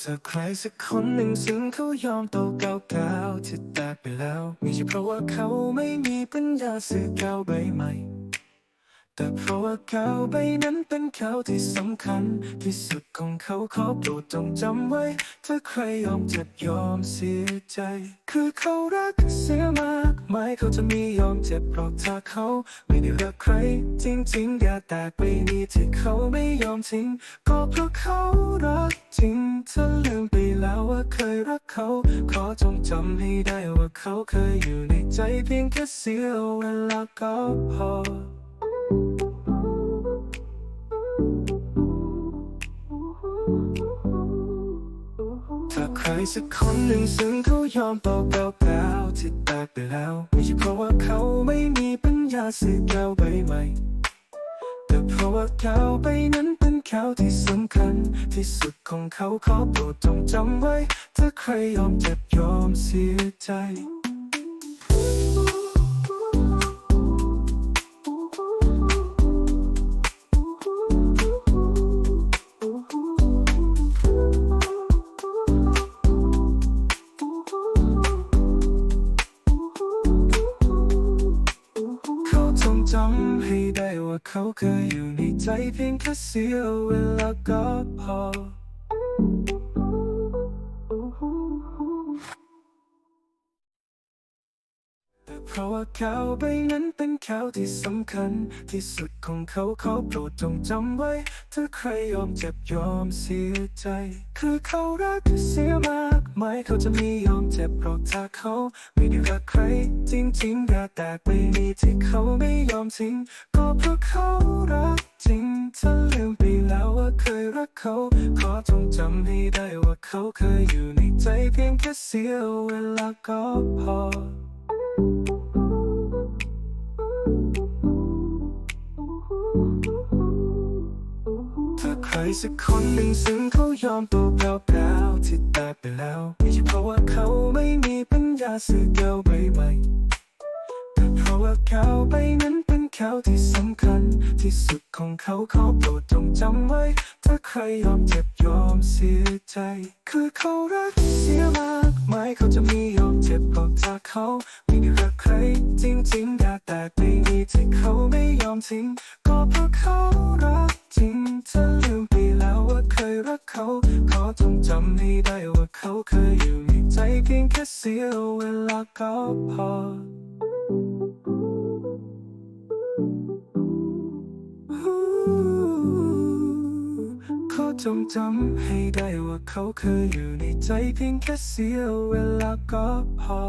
ถ้าใครสักคนหนึ่งซึ่งเขายอมโตเก่าเก่าที่แตกไปแล้วไม่ใช่เพราะว่าเขาไม่มีปัญญาซื้อเก่าใบใหม่ แต่เพราะว่าเก่าใบนั้นเป็นเขาที่สำคัญ ที่สุดของเขาขอโปรดจงจำไว้ ถ้าใครยอมจ็บยอมเสียใจ คือเขารักเสียมากไหมเขาจะมียอมเจ็บเพราะถ้าเขาไม่ได้รักใคร จริงๆ อย่าแตกไปนี้ที่เขาไม่ยอมทิ้งก็เพราะเขารักจริงเธอลืมไปแล้วว่าเคยรักเขา ขอจงจำให้ได้ว่าเขาเคยอยู่ในใจเพียงแค่เสี้ยวเวลาก็พอ ถ้าใครสักคนหนึ่งซึ่งเขายอมตอกเก่าๆที่แตกไปแล้วไม่ใช่เพราะว่าเขาไม่มีปัญญาซื้อแก้วใบใหม่แต่เพราะว่าแก้วใบนั้นเป็นแก้วที่สำคัญ ที่สุดของเขาขอโปรดจงจำไว้ ถ้าใครยอมเจ็บยอมเสียใจ เขาเคยอยู่ในใจเพียงแค่เสี้ยวเวลาก็พอ แต่เพราะว่าเขาใบนั้นเป็น เขาที่สำคัญ ที่สุดของเขาเขอโปรดจงจำไว้ ถ้าใครยอมเจ็บยอมเสียใจ คือเขารักเสียมากไหมเขาจะมียอมเจ็บเพราะถ้าเขา ไม่ได้รักใคร จริงๆอย่แตกไปนี้ที่เขาไม่ยอมทิ้ง ก็เพราะเขารักจริงเธอลืมไปแล้วว่าเคยรักเขา ขอจงจำให้ได้ว่าเขาเคยอยู่ในใจเพียงแค่เสี้ยวเวลาก็พอ ครสักคนหนึ่งซึ่งเขายอมตัวเปล่าๆที่แตกไปแล้วไม่ใช่เพราะว่าเขาไม่มีปัญญาซื้อแก้วใบใหม่แต่เพราะว่าแก้วใบนั้นเป็นแก้วที่สำคัญ ที่สุดของเขาเขอโปรดจงจำไว้ ถ้าใครยอมเจ็บยอมเสียใจ คือเขารักเสียมากไหมเขาจะมียอมเจ็บเพราะถ้าเขาไม่ได้รักใครจริงๆอย่แตกไปนี้ที่เขาไม่ยอมทิ้งก็เพราะเขารักจริงเธอลืม ว่าเขาเคยอยู่ในใจเพียงแค่เสี้ยวเวลาก็พอขอจงจำให้ได้ว่าเขาเคยอยู่ในใจเพียงแค่เสี้ยวเวลาก็พอ